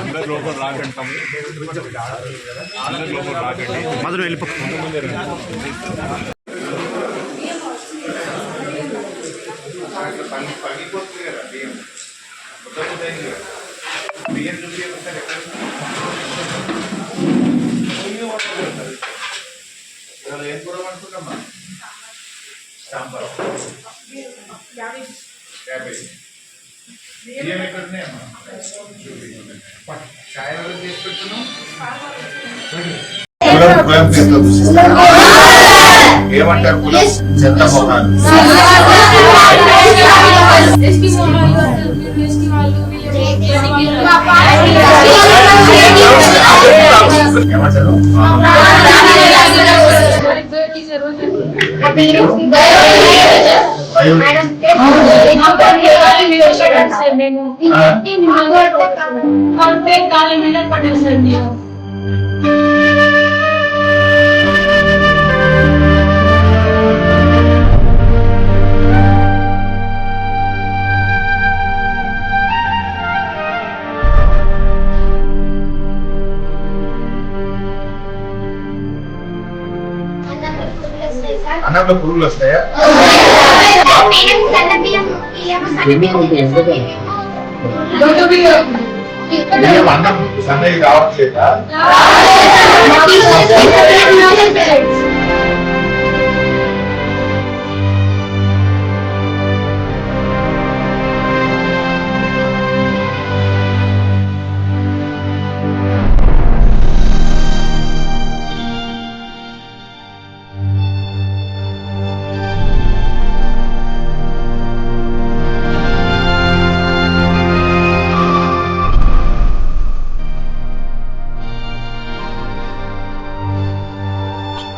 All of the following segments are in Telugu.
అందరు లోపల రాకండి తమ్ముడు. అందరు లోపల రాకండి. మధురం వెళ్ళిపో ఏం కూర అనుకుంటామా సాంబార్. బియ్యం ఎక్కడ ఉన్నాయమ్మా చాయ్ ఎవరు చేసి పెడుతున్నావు ఏమంటారు కులం చెత్త మొహాలు ఎస్పీ వాళ్ళు ఎస్టీ వాళ్ళు ఏమంటారు అన్నంలో పురుగులు వస్తాయా బియ్యం అన్నం సన్నది కావట్లేదా.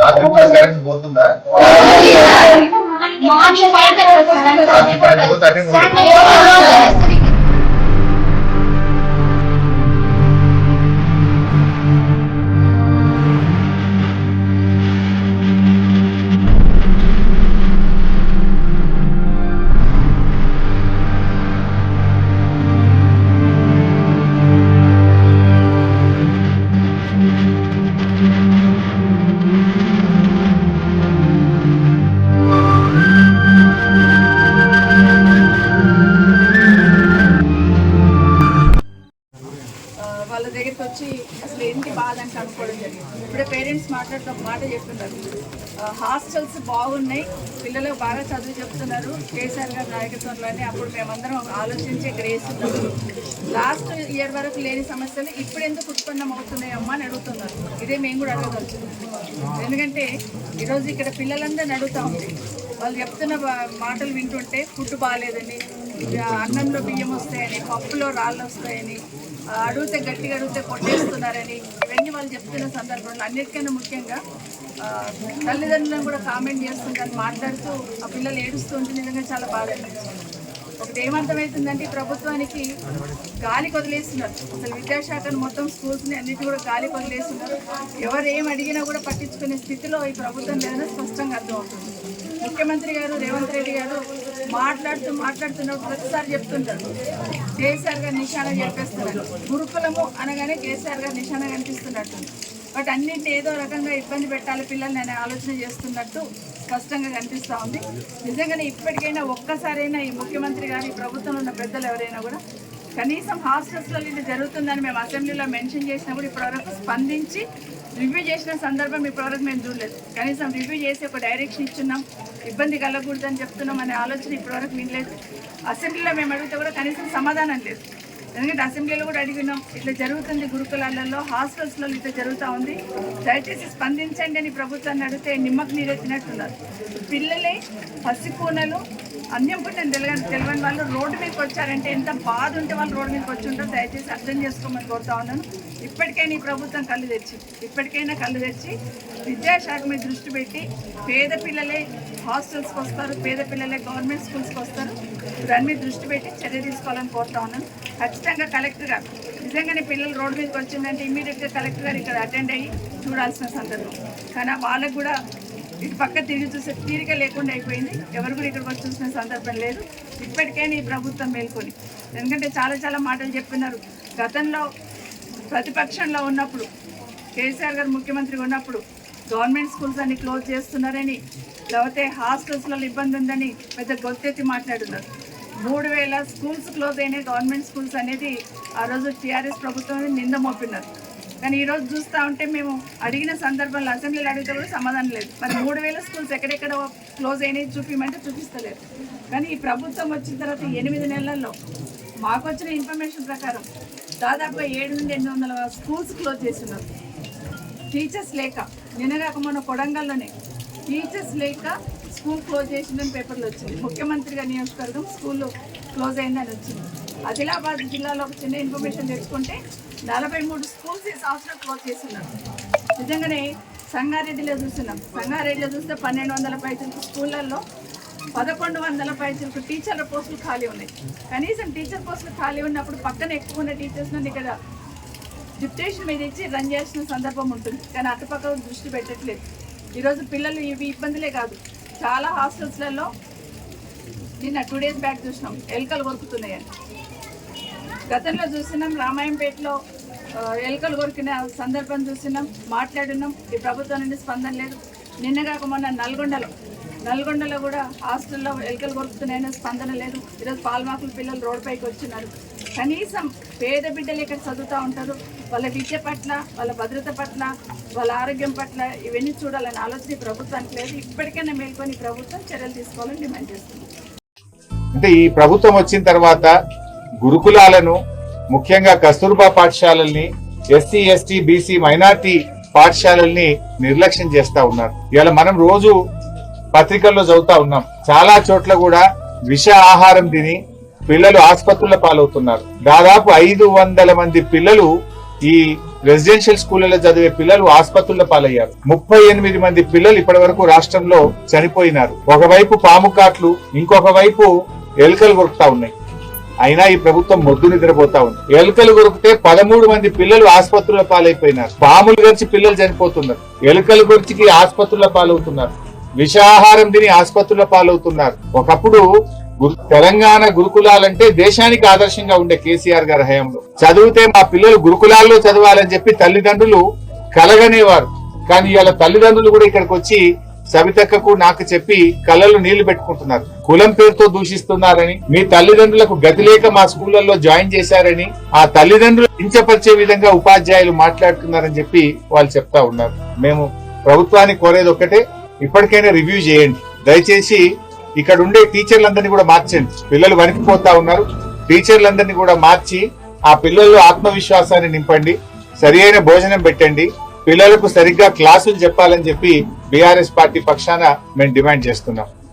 రాత్రి పూట కరెంట్ పోతుందా? హాస్టల్స్ బాగున్నాయి. పిల్లలు బాగా చదువు చెప్తున్నారు. కేసీఆర్ గారి నాయకత్వంలోనే అప్పుడు మేమందరం ఆలోచించే గ్రేస్ లాస్ట్ ఇయర్ వరకు లేని సమస్యలు ఇప్పుడు ఎందుకు ఉత్పన్నం అవుతున్నాయి అమ్మా అని అడుగుతున్నారు. ఇదే మేము కూడా అడగదలుచుకున్నాం. ఎందుకంటే ఈరోజు ఇక్కడ పిల్లలందరినీ అడుగుతా ఉంటాయి వాళ్ళు చెప్తున్న మాటలు వింటుంటే ఫుడ్ బాగాలేదని అన్నంలో బియ్యం వస్తాయని పప్పులో రాళ్ళు వస్తాయని అడిగితే గట్టిగా అడిగితే కొట్టేస్తున్నారని ఇవన్నీ వాళ్ళు చెప్తున్న సందర్భంలో అన్నిటికన్నా ముఖ్యంగా తల్లిదండ్రులను కూడా కామెంట్ చేస్తుంటారు మాట్లాడుతూ ఆ పిల్లలు ఏడుస్తుంటే నిజంగా చాలా బాధ అనిపించింది. ఒకటి ఏమర్థమవుతుందంటే ప్రభుత్వానికి గాలి కొదిలేస్తున్నారు. అసలు విద్యాశాఖను మొత్తం స్కూల్స్ని అన్నిటి కూడా గాలి కొదిలేస్తున్నారు. ఎవరు ఏం అడిగినా కూడా పట్టించుకునే స్థితిలో ఈ ప్రభుత్వం లేదని స్పష్టంగా అర్థమవుతుంది. ముఖ్యమంత్రి గారు రేవంత్ రెడ్డి గారు మాట్లాడుతూ మాట్లాడుతున్నప్పుడు ప్రతిసారి చెప్తుంటారు. కేసీఆర్ గారు నిశాన చెప్పేస్తున్నారు. గురుకులము అనగానే కేసీఆర్ గారు నిశాన కనిపిస్తున్నట్టు బట్ అన్నింటినీ ఏదో రకంగా ఇబ్బంది పెట్టాలి పిల్లల్ని అనే ఆలోచన చేస్తున్నట్టు స్పష్టంగా కనిపిస్తూ ఉంది. నిజంగానే ఇప్పటికైనా ఒక్కసారైనా ఈ ముఖ్యమంత్రి గారు ఈ ప్రభుత్వంలో ఉన్న పెద్దలు ఎవరైనా కూడా కనీసం హాస్టల్స్లో ఇది జరుగుతుందని మేము అసెంబ్లీలో మెన్షన్ చేసినా కూడా ఇప్పటివరకు స్పందించి రివ్యూ చేసిన సందర్భం ఇప్పటివరకు మేము చూడలేదు. కనీసం రివ్యూ చేసి ఒక డైరెక్షన్ ఇచ్చున్నాం. ఇబ్బంది కలగకూడదని చెప్తున్నాం అనే ఆలోచన ఇప్పటివరకు వినలేదు. అసెంబ్లీలో మేము అడిగితే కూడా కనీసం సమాధానం లేదు. ఎందుకంటే అసెంబ్లీలో కూడా అడిగినాం ఇట్లా జరుగుతుంది గురుకులాలలో హాస్టల్స్లో ఇట్లా జరుగుతూ ఉంది. దయచేసి స్పందించండి అని ప్రభుత్వాన్ని అడిగితే నిమ్మకు నీరెత్తినట్టున్నారు. పిల్లలే పసికూనలు అన్యం పుట్టిన తెలియని తెలియని వాళ్ళు రోడ్డు మీదకి వచ్చారంటే ఎంత బాధ ఉంటే వాళ్ళు రోడ్డు మీదకి వచ్చి ఉంటారో. దయచేసి అర్థం చేసుకోమని కోరుతా ఉన్నాను. ఇప్పటికైనా ఈ ప్రభుత్వం కళ్ళు తెచ్చి ఇప్పటికైనా కళ్ళు తెచ్చి విద్యాశాఖ మీద దృష్టి పెట్టి పేద పిల్లలే హాస్టల్స్కి వస్తారు పేద పిల్లలే గవర్నమెంట్ స్కూల్స్కి వస్తారు. దాని మీద దృష్టి పెట్టి చర్య తీసుకోవాలని కోరుతా ఉన్నాను. ఖచ్చితంగా కలెక్టర్ గారు నిజంగానే పిల్లలు రోడ్డు మీదకి వచ్చిందంటే ఇమీడియట్గా కలెక్టర్ గారు ఇక్కడ అటెండ్ అయ్యి చూడాల్సిన సందర్భం. కానీ వాళ్ళకు కూడా ఇటు పక్క తిరిగి చూసే తీరిక లేకుండా అయిపోయింది. ఎవరు కూడా ఇక్కడికి వచ్చి చూసిన సందర్భం లేదు. ఇప్పటికైనా ఈ ప్రభుత్వం మేల్కొని. ఎందుకంటే చాలా చాలా మాటలు చెప్పినారు. గతంలో ప్రతిపక్షంలో ఉన్నప్పుడు కేసీఆర్ గారు ముఖ్యమంత్రిగా ఉన్నప్పుడు గవర్నమెంట్ స్కూల్స్ అన్ని క్లోజ్ చేస్తున్నారని లేకపోతే హాస్టల్స్లలో ఇబ్బంది ఉందని పెద్ద గొత్తెత్తి మాట్లాడున్నారు మూడు వేల స్కూల్స్ క్లోజ్ అయినాయి. గవర్నమెంట్ స్కూల్స్ అనేది ఆ రోజు టీఆర్ఎస్ ప్రభుత్వం నింద మోపినారు. కానీ ఈరోజు చూస్తూ ఉంటే మేము అడిగిన సందర్భంలో అసెంబ్లీలో అడిగితే కూడా సమాధానం లేదు. మరి మూడు వేల స్కూల్స్ ఎక్కడెక్కడ క్లోజ్ అయినాయి చూపించమంటే చూపిస్తలేదు. కానీ ఈ ప్రభుత్వం వచ్చిన తర్వాత ఎనిమిది నెలల్లో మాకు వచ్చిన ఇన్ఫర్మేషన్ ప్రకారం దాదాపుగా ఏడు నుండి ఎనిమిది వందల స్కూల్స్ క్లోజ్ చేస్తున్నారు. టీచర్స్ లేక నిన్నగాక మొన్న కొడంగల్లోనే టీచర్స్ లేక స్కూల్ క్లోజ్ చేసిందని పేపర్లు వచ్చింది. ముఖ్యమంత్రిగా నియోజకవర్గం స్కూల్ క్లోజ్ అయిందని వచ్చింది. ఆదిలాబాద్ జిల్లాలో ఒక చిన్న ఇన్ఫర్మేషన్ తెచ్చుకుంటే నలభై మూడు స్కూల్స్ ఈ సంవత్సరం క్లోజ్ చేస్తున్నారు నిజంగానే సంగారెడ్డిలో చూస్తున్నాం. సంగారెడ్డిలో చూస్తే పన్నెండు వందల పైసలకు స్కూళ్ళల్లో పదకొండు వందల పైసలకు టీచర్ల పోస్టులు ఖాళీ ఉన్నాయి. కనీసం టీచర్ పోస్టులు ఖాళీ ఉన్నప్పుడు పక్కన ఎక్కువ ఉన్న టీచర్స్ని ఇక్కడ డిప్యుటేషన్ మీద ఇచ్చి రన్ చేసిన సందర్భం ఉంటుంది. కానీ అటుపక్క దృష్టి పెట్టట్లేదు. ఈరోజు పిల్లలు ఇవి ఇబ్బందులే కాదు. చాలా హాస్టల్స్లలో నిన్న టూ డేస్ బ్యాక్ చూసినాం. ఎలుకలు కొరుకుతున్నాయని. గతంలో చూసినాం రామాయంపేటలో ఎలుకలు కొరికిన సందర్భం చూసినాం మాట్లాడినాం. ఈ ప్రభుత్వం నుండి స్పందన లేదు. నిన్న కాక మొన్న నల్గొండలో నల్గొండలో కూడా హాస్టల్లో ఎలుకలు కొరుకుతున్నాయని స్పందన లేదు. ఈరోజు పాల్మాకుల పిల్లలు రోడ్ పైకి వచ్చినారు. కనీసం పేద బిడ్డలు ఇక్కడ చదువుతూ ఉంటారు. వాళ్ళ విద్య పట్ల వాళ్ళ భద్రత పట్ల వాళ్ళ ఆరోగ్యం పట్ల ఇవన్నీ చూడాలని ఆలోచన ఈ ప్రభుత్వానికి లేదు. ఇప్పటికైనా మేల్కొని ప్రభుత్వం చర్యలు తీసుకోవాలని డిమాండ్ చేస్తున్నాం. అంటే ఈ ప్రభుత్వం వచ్చిన తర్వాత గురుకులాలను ముఖ్యంగా కస్తూర్బా పాఠశాలల్ని ఎస్సీ ఎస్టీ బీసీ మైనార్టీ పాఠశాలల్ని నిర్లక్ష్యం చేస్తా ఉన్నారు. ఇవాళ మనం రోజు పత్రికల్లో చదువుతా ఉన్నాం. చాలా చోట్ల కూడా విష ఆహారం తిని పిల్లలు ఆసుపత్రుల పాలవుతున్నారు. దాదాపు ఐదు వందల మంది పిల్లలు ఈ రెసిడెన్షియల్ స్కూళ్ళలో చదివే పిల్లలు ఆసుపత్రుల పాలయ్యారు. ముప్పై ఎనిమిది మంది పిల్లలు ఇప్పటి వరకు రాష్ట్రంలో చనిపోయినారు. ఒకవైపు పాము కాట్లు ఇంకొక వైపు ఎలుకలు కొరుకుతా ఉన్నాయి. అయినా ఈ ప్రభుత్వం మొద్దు నిద్రపోతా ఉంది. ఎలుకలు కొరికితే పదమూడు మంది పిల్లలు ఆసుపత్రుల పాలైపోయినారు. పాములు గరిచి పిల్లలు చనిపోతున్నారు. ఎలుకలు గురించి ఆసుపత్రుల పాలవుతున్నారు. విషాహారం తిని ఆసుపత్రుల పాలవుతున్నారు. ఒకప్పుడు తెలంగాణ గురుకులాలంటే దేశానికి ఆదర్శంగా ఉండే కేసీఆర్ గారి హయాంలో. చదివితే మా పిల్లలు గురుకులాల్లో చదవాలని చెప్పి తల్లిదండ్రులు కలగనేవారు. కానీ ఇవాళ తల్లిదండ్రులు కూడా ఇక్కడికి వచ్చి సవితక్కకు నాకు చెప్పి కళ్ళలో నీళ్ళు పెట్టుకుంటున్నారు. కులం పేరుతో దూషిస్తున్నారని మీ తల్లిదండ్రులకు గతి లేక మా స్కూళ్ళలో జాయిన్ చేశారని ఆ తల్లిదండ్రులు కించపరిచే విధంగా ఉపాధ్యాయులు మాట్లాడుతున్నారని చెప్పి వాళ్ళు చెప్తా ఉన్నారు. మేము ప్రభుత్వానికి కోరేది ఒకటే ఇప్పటికైనా రివ్యూ చేయండి. దయచేసి ఇక్కడ ఉండే టీచర్లందరినీ కూడా మార్చండి. పిల్లలు వణికిపోతా ఉన్నారు. టీచర్లందరినీ కూడా మార్చి ఆ పిల్లల్లో ఆత్మవిశ్వాసాన్ని నింపండి. సరి అయిన భోజనం పెట్టండి. పిల్లలకు సరిగ్గా క్లాసులు చెప్పాలని చెప్పి బీఆర్ఎస్ పార్టీ పక్షాన మేము డిమాండ్ చేస్తున్నాం.